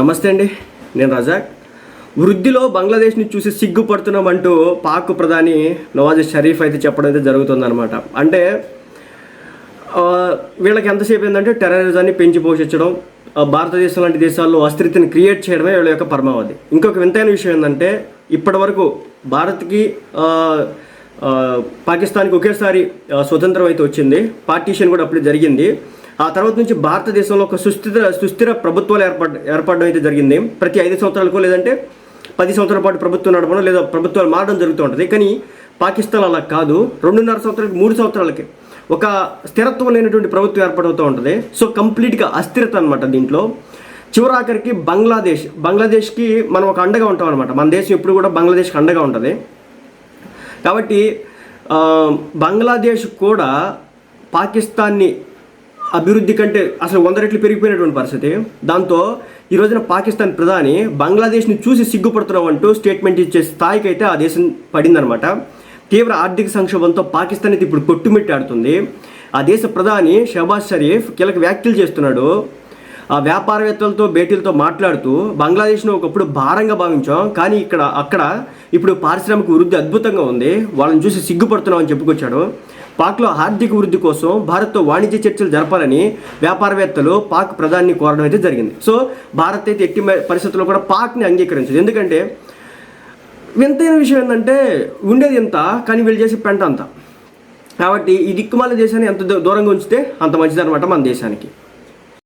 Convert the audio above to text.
నమస్తే అండి నేను రజాక్. వృద్ధిలో బంగ్లాదేశ్ని చూసి సిగ్గుపడుతున్నామంటూ పాక్ ప్రధాని నవాజ్ షరీఫ్ అయితే చెప్పడం అయితే జరుగుతుందన్నమాట. అంటే వీళ్ళకి ఎంతసేపు ఏంటంటే టెర్రరిజాన్ని పెంచి పోషించడం భారతదేశం లాంటి దేశాల్లో అస్థిరతని క్రియేట్ చేయడమే వీళ్ళ యొక్క పరమావధి. ఇంకొక వింతైన విషయం ఏంటంటే ఇప్పటి వరకు భారత్కి పాకిస్తాన్కి ఒకేసారి స్వతంత్రం అయితే వచ్చింది. పార్టీషన్ కూడా అప్పుడు జరిగింది. ఆ తర్వాత నుంచి భారతదేశంలో ఒక సుస్థిర సుస్థిర ప్రభుత్వాలు ఏర్పడ ఏర్పడడం అయితే జరిగింది. ప్రతి ఐదు సంవత్సరాలకు లేదంటే పది సంవత్సరాల పాటు ప్రభుత్వం నడపడం లేదా ప్రభుత్వాలు మారడం జరుగుతూ ఉంటుంది. కానీ పాకిస్తాన్ అలా కాదు. రెండున్నర సంవత్సరాలకి మూడు సంవత్సరాలకి ఒక స్థిరత్వం లేనటువంటి ప్రభుత్వం ఏర్పడవుతూ ఉంటుంది. సో కంప్లీట్గా అస్థిరత అనమాట దీంట్లో. చివరాఖరికి బంగ్లాదేశ్. బంగ్లాదేశ్కి మనం ఒక అండగా ఉంటాం అనమాట మన దేశం ఎప్పుడు కూడా బంగ్లాదేశ్కి అండగా ఉంటుంది. కాబట్టి బంగ్లాదేశ్ కూడా పాకిస్తాన్ని అభివృద్ధి కంటే అసలు వంద రెట్లు పెరిగిపోయినటువంటి పరిస్థితి. దాంతో ఈ రోజున పాకిస్తాన్ ప్రధాని బంగ్లాదేశ్ని చూసి సిగ్గుపడుతున్నాం అంటూ స్టేట్మెంట్ ఇచ్చే స్థాయికి అయితే ఆ దేశం పడిందనమాట తీవ్ర ఆర్థిక సంక్షోభంతో పాకిస్తాన్ అయితే ఇప్పుడు కొట్టుమిట్టాడుతుంది. ఆ దేశ ప్రధాని షహబాజ్ షరీఫ్ కీలక వ్యాఖ్యలు చేస్తున్నాడు. ఆ వ్యాపారవేత్తలతో భేటీలతో మాట్లాడుతూ బంగ్లాదేశ్ను ఒకప్పుడు భారంగా భావించాం కానీ ఇక్కడ అక్కడ ఇప్పుడు పారిశ్రామిక వృద్ధి అద్భుతంగా ఉంది. వాళ్ళని చూసి సిగ్గుపడుతున్నాం అని చెప్పుకొచ్చాడు. పాక్లో ఆర్థిక వృద్ధి కోసం భారత్తో వాణిజ్య చర్చలు జరపాలని వ్యాపారవేత్తలు పాక్ ప్రధాని కోరడం అయితే జరిగింది. సో భారత్ అయితే ఎట్టి పరిస్థితుల్లో కూడా పాక్ని అంగీకరించదు. ఎందుకంటే వింతైన విషయం ఏంటంటే ఉండేది ఎంత కానీ వీళ్ళు చేసే పెంట అంత. కాబట్టి ఈ దిక్కుమాల దేశాన్ని ఎంత దూ- దూరంగా ఉంచితే అంత మంచిదన్నమాట మన దేశానికి.